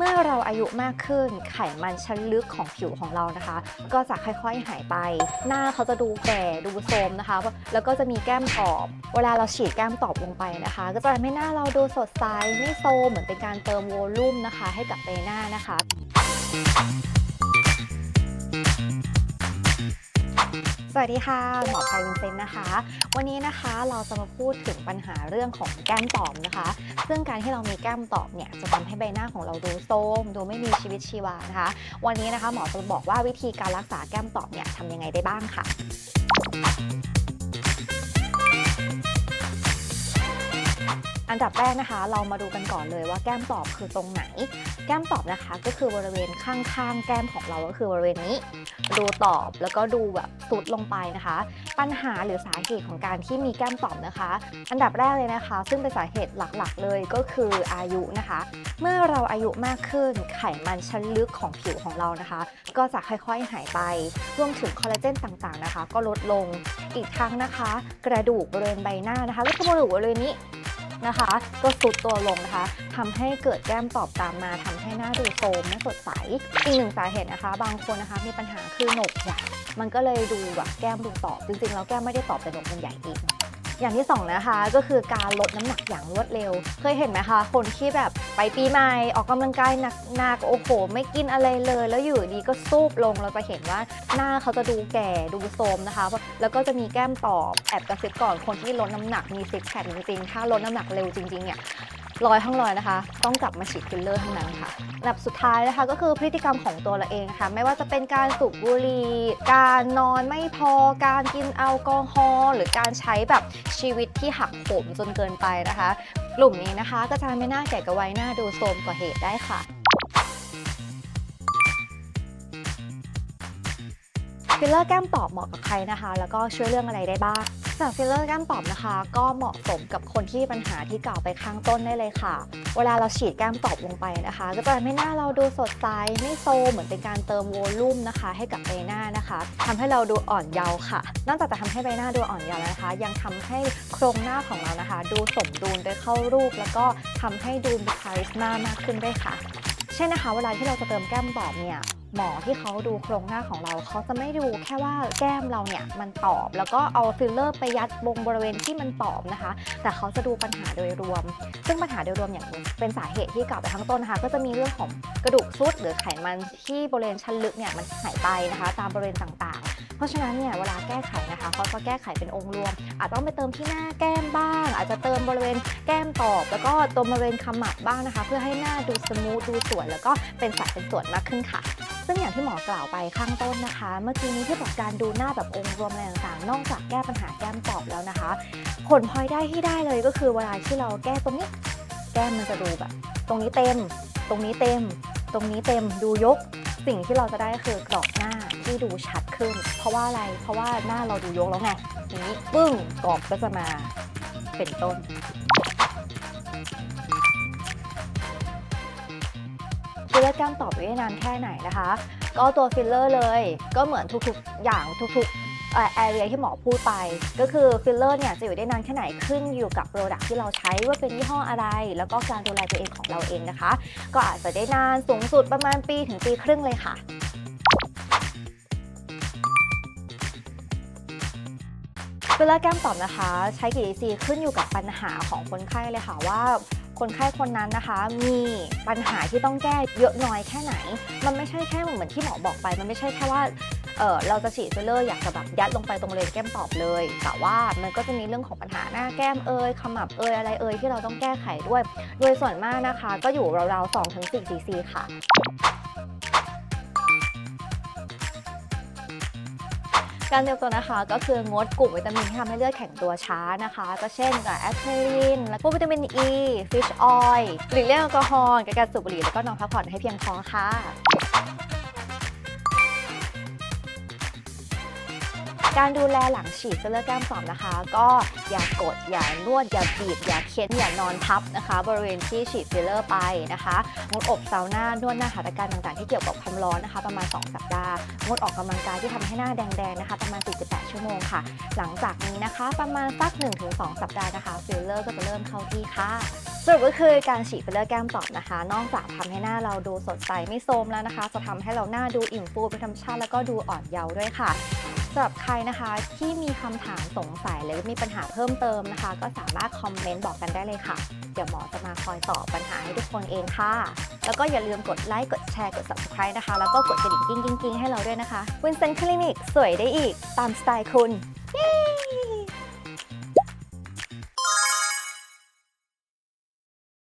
เมื่อเราอายุมากขึ้นไขมันชั้นลึกของผิวของเรานะคะ ก็จะค่อยๆหายไป หน้าเขาจะดูแก่ดูโทรมนะคะ แล้วก็จะมีแก้มตอบ เวลาเราฉีดแก้มตอบลงไปนะคะ ก็จะทำให้หน้าเราดูสดใสไม่โทรมเหมือนเป็นการเติมโวลูมนะคะ ให้กับใบหน้านะคะ สวัสดีค่ะหมอพายวินเซนต์นะคะ วันนี้นะคะเราจะมาพูดถึงปัญหาเรื่องของแก้มตอบนะคะ ซึ่งการที่เรามีแก้มตอบเนี่ยจะทำให้ใบหน้าของเราดูโทรมดูไม่มีชีวิตชีวานะคะ วันนี้นะคะหมอจะบอกว่าวิธีการรักษาแก้มตอบเนี่ยทำยังไงได้บ้างค่ะ อันดับแรกนะคะ เรามาดูกันก่อนเลยว่าแก้มตอบคือตรงไหน แก้มตอบนะคะก็คือบริเวณข้างๆ แก้มของเราก็คือบริเวณนี้ ดูตอบแล้วก็ดูแบบสุดลงไปนะคะ ปัญหาหรือสาเหตุของการที่มีแก้มตอบนะคะ อันดับแรกเลยนะคะ ซึ่งเป็นสาเหตุหลักๆ เลยก็คืออายุนะคะ เมื่อเราอายุมากขึ้นไขมันชั้นลึกของผิวของเรานะคะ ก็จะค่อยๆหายไปรวมถึงคอลลาเจนต่างๆนะคะ ก็ลดลงอีกทั้งนะคะ กระดูกบริเวณใบหน้านะคะ แล้วก็กระดูกบริเวณนี้ นะคะ ก็สุดตัวลงนะคะทำให้เกิดแก้มตอบตามมาทำให้หน้าดูโทรมไม่สดใส อีกหนึ่งสาเหตุนะคะ บางคนนะคะมีปัญหาคือโหนกใหญ่มันก็เลยดูแบบแก้มดูตอบจริงๆแล้วแก้มไม่ได้ตอบแต่โหนกมันใหญ่เอง อย่างที่สองนะคะ ก็คือการลดน้ำหนักอย่างรวดเร็ว เคยเห็นไหมคะ คนที่แบบไปปีใหม่ออกกำลังกายหนักๆโอ้โห ไม่กินอะไรเลย แล้วอยู่ดีก็ซูบลงเราจะเห็นว่าหน้าเขาจะดูแก่ดูโทรมนะคะ แล้วก็จะมีแก้มตอบแอบกระซิบก่อนคนที่ลดน้ำหนักมีซิกแพคจริงๆ ถ้าลดน้ำหนักเร็วจริงๆเนี่ยร้อยทั้งร้อยนะคะ ต้องกลับมาฉีดฟิลเลอร์ทั้งนั้นค่ะอันดับสุดท้ายนะคะก็คือพฤติกรรมของตัวเราเองค่ะ ไม่ว่าจะเป็นการสูบบุหรี่การนอนไม่พอการกินแอลกอฮอล์หรือการใช้แบบชีวิตที่หักโหมจนเกินไปนะคะ กลุ่มนี้นะคะก็จะไม่น่าแก่กระไวยหน้าดูโทรมกว่าเหตุได้ค่ะฟิลเลอร์แก้มตอบเหมาะกับใครนะคะ แล้วก็ช่วยเรื่องอะไรได้บ้าง สำหรับฟิลเลอร์แก้มตอบนะคะ ก็เหมาะสมกับคนที่ปัญหาที่กล่าวไปข้างต้นได้เลยค่ะ เวลาเราฉีดแก้มตอบลงไปนะคะ ก็จะทำให้หน้าเราดูสดใสไม่โซเหมือนเป็นการเติมโวลูมนะคะ ให้กับใบหน้านะคะทำให้เราดูอ่อนเยาว์ค่ะ นอกจากจะทำให้ใบหน้าดูอ่อนเยาว์แล้วนะคะ ยังทำให้โครงหน้าของเรานะคะ ดูสมดุลได้เข้ารูป แล้วก็ทำให้ดูมีคาริสมามากขึ้นด้วยค่ะ เช่นนะคะเวลาที่เราจะเติมแก้มบอบเนี่ยหมอที่เขาดูโครงหน้าของเราเขาจะไม่ดูแค่ว่าแก้มเราเนี่ยมันตอบ แล้วก็เอาฟิลเลอร์ไปยัดบงบริเวณที่มันตอบนะคะ แต่เขาจะดูปัญหาโดยรวม ซึ่งปัญหาโดยรวมอย่างเป็นสาเหตุที่กล่าวไปข้างต้นนะคะก็จะมีเรื่องของกระดูกทรุดหรือไขมันที่บริเวณชั้นลึกเนี่ยมันหายไปนะคะ ตามบริเวณต่าง เพราะฉะนั้นเนี่ยเวลาแก้ไขนะคะเขาจะแก้ไขเป็นองค์รวม อาจจะต้องไปเติมที่หน้าแก้มบ้าง อาจจะเติมบริเวณแก้มตอบ แล้วก็ตรงบริเวณขมับบ้างนะคะ เพื่อให้หน้าดูสมูทดูสวยแล้วก็เป็นสัดเป็นส่วนมากขึ้นค่ะซึ่งอย่างที่หมอกล่าวไปข้างต้นนะคะ เมื่อกี้นี้ที่บอกการดูหน้าแบบองค์รวมอะไรต่างๆ นอกจากแก้ปัญหาแก้มตอบแล้วนะคะ ผลพลอยได้ที่ได้เลยก็คือเวลาที่เราแก้ตรงนี้ แก้มมันจะดูแบบ ตรงนี้เต็ม ตรงนี้เต็ม ตรงนี้เต็มดูยก สิ่งที่เราจะได้คือกรอบหน้าที่ดูชัดขึ้น เพราะว่าอะไร เพราะว่าหน้าเราดูยกแล้วไงทีนี้ปึ้งกรอบก็จะมาเป็นต้นฟิลเลอร์แก้มตอบอยู่ได้นานแค่ไหนนะคะ ก็ตัวฟิลเลอร์เลย ก็เหมือนทุกๆ อย่างทุกๆแอเรียที่หมอพูดไป ก็คือฟิลเลอร์เนี่ยจะอยู่ได้นานแค่ไหนขึ้นอยู่กับโปรดักที่เราใช้ว่าเป็นยี่ห้ออะไร แล้วก็การดูแลตัวเองของเราเองนะคะ ก็อาจจะได้นานสูงสุดประมาณปีถึงปีครึ่งเลยค่ะฟิลเลอร์แก้มตอบนะคะ ใช้กี่ดีซีขึ้นอยู่กับปัญหาของคนไข้เลยค่ะว่า คนไข้คนนั้นนะคะ มีปัญหาที่ต้องแก้เยอะน้อยแค่ไหน มันไม่ใช่แค่เหมือนที่หมอบอกไป มันไม่ใช่แค่ว่าเออเราจะฉีดฟิลเลอร์อยากจะแบบยัดลงไปตรงบริเลนแก้มตอบเลย แต่ว่ามันก็จะมีเรื่องของปัญหาหน้าแก้มเอยขมับเอยอะไรเอยที่เราต้องแก้ไขด้วย โดยส่วนมากนะคะ ก็อยู่ราวๆ2-4ซีซีค่ะ การเตรียมตัวนะคะก็คืองดกลุ่มวิตามินที่ทำให้เลือดแข็งตัวช้านะคะ ก็เช่นกับแอสไพริน และพวกวิตามินอีฟิชออยล์หลีกเลี่ยงแอลกอฮอล์กับการสูบบุหรี่แล้วก็นอนพักผ่อนให้เพียงพอค่ะ การดูแลหลังฉีดฟิลเลอร์แก้มตอบนะคะ ก็อย่ากดอย่านวดอย่าบีบอย่าเค้นอย่านอนทับนะคะ บริเวณที่ฉีดฟิลเลอร์ไปนะคะงดอบซาวน่านวดหน้าหัตถการต่างๆ ที่เกี่ยวกับความร้อนนะคะ ประมาณ 2 สัปดาห์งดออกกำลังกายที่ทำให้หน้าแดงๆนะคะ ประมาณ 48 ชั่วโมงค่ะ หลังจากนี้นะคะประมาณสัก 1-2 สัปดาห์นะคะฟิลเลอร์ก็จะเริ่มเข้าที่ค่ะสรุปก็คือการฉีดฟิลเลอร์แก้มตอบนะคะ นอกจากทำให้หน้าเราดูสดใสไม่โทรมแล้วนะคะ จะทำให้เราหน้าดูอิ่มฟูเป็นธรรมชาติแล้วก็ดูอ่อนเยาว์ด้วยค่ะ สำหรับใครนะคะที่มีคำถามสงสัยหรือมีปัญหาเพิ่มเติมนะคะ ก็สามารถคอมเมนต์บอกกันได้เลยค่ะ เดี๋ยวหมอจะมาคอยตอบปัญหาให้ทุกคนเองค่ะ แล้วก็อย่าลืมกดไลค์กดแชร์กด subscribe นะคะ แล้วก็กดกระดิ่งกิ้งกิ้งกิ้งให้เราด้วยนะคะวินเซนต์คลินิกสวยได้อีกตามสไตล์คุณเย้